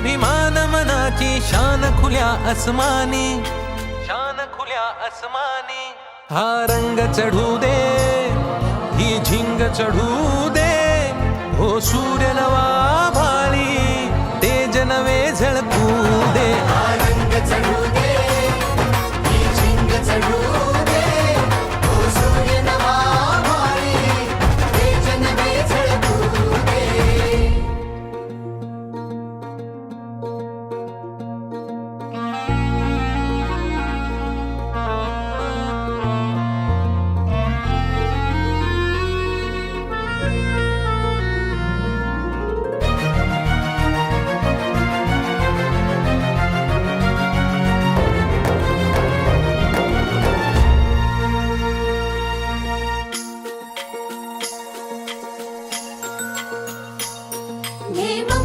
अभिमान मनाची शान खुल्या अस्मानी शान खुल्या अस्मानी हा रंग चढू दे ही झिंग चढू दे हो name of